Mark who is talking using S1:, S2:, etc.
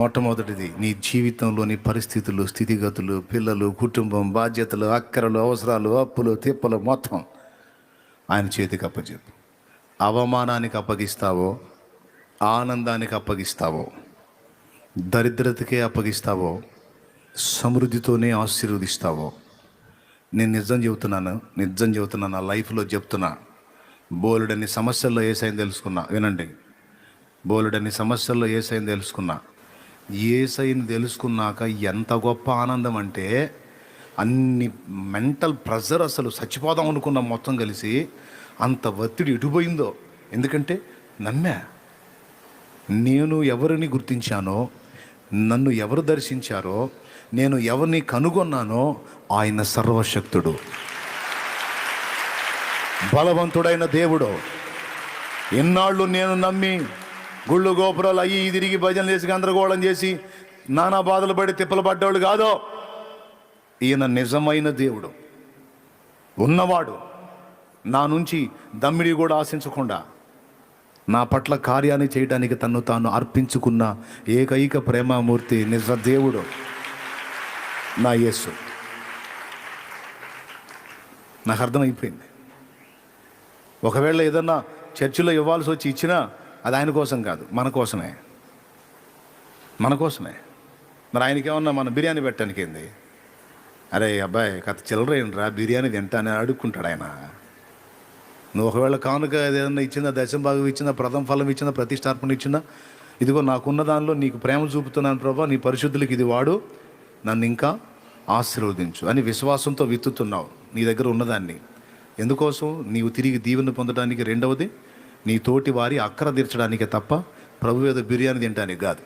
S1: మొట్టమొదటిది నీ జీవితంలోని పరిస్థితులు స్థితిగతులు పిల్లలు కుటుంబం బాధ్యతలు అక్కరలు అవసరాలు అప్పులు తిప్పలు మొత్తం ఆయన చేతికి అప్పచెప్పు. అవమానానికి అప్పగిస్తావో ఆనందానికి అప్పగిస్తావో దరిద్రతకే అప్పగిస్తావో సమృద్ధితోనే ఆశీర్వదిస్తావో నేను నిజం చెబుతున్నాను నిజం చెబుతున్నాను నా లైఫ్లో చెప్తున్నా. బోలుడని సమస్యల్లో ఏసైని తెలుసుకున్నా వినండి. బోలుడని సమస్యల్లో ఏసైని తెలుసుకున్నా ఏసైని తెలుసుకున్నాక ఎంత గొప్ప ఆనందం అంటే అన్ని మెంటల్ ప్రెజర్ అసలు చచ్చిపోదాం అనుకున్న మొత్తం కలిసి అంత ఒత్తిడి ఇటుపోయిందో ఎందుకంటే నమ్మా. నేను ఎవరిని గుర్తించానో నన్ను ఎవరు దర్శించారో నేను ఎవరిని కనుగొన్నానో ఆయన సర్వశక్తుడు. బలవంతుడైన దేవుడు. ఎన్నాళ్ళు నేను నమ్మి గుళ్ళు గోపురాలు అయ్యి తిరిగి భజనలు చేసి గందరగోళం చేసి నానా బాధలు పడి తిప్పలు పడ్డవాడు కాదో. ఈయన నిజమైన దేవుడు. ఉన్నవాడు. నా నుంచి దమ్మిడి కూడా ఆశించకుండా నా పట్ల కార్యాన్ని చేయడానికి తను తాను అర్పించుకున్న ఏకైక ప్రేమామూర్తి నిజ దేవుడు నా యేసు. నాకు అర్థమైపోయింది. ఒకవేళ ఏదన్నా చర్చిలో ఇవ్వాల్సి వచ్చి ఇచ్చినా అది ఆయన కోసం కాదు మన కోసమే. మన కోసమే. మరి ఆయనకేమన్నా మన బిర్యానీ పెట్టడానికి ఏంది? అరే అబ్బాయి కథ చిల్లరేంట్రా బిర్యానీ తింటానని అడుక్కుంటాడు ఆయన. నువ్వు ఒకవేళ కానుక ఏదైనా ఇచ్చిందా దశం భాగం ఇచ్చిందా ప్రథమ ఫలం ఇచ్చిందా ప్రతిష్టార్పణ ఇచ్చిందా? ఇదిగో నాకున్న దానిలో నీకు ప్రేమ చూపుతున్నాను ప్రభా నీ పరిశుద్ధులకి ఇది వాడు నన్ను ఇంకా ఆశీర్వదించు అని విశ్వాసంతో విత్తుతున్నావు నీ దగ్గర ఉన్నదాన్ని. ఎందుకోసం? నీవు తిరిగి దీవెన పొందడానికి రెండవది నీ తోటి వారి అక్కర తీర్చడానికే తప్ప ప్రభు ఏదో బిర్యానీ తినడానికి కాదు.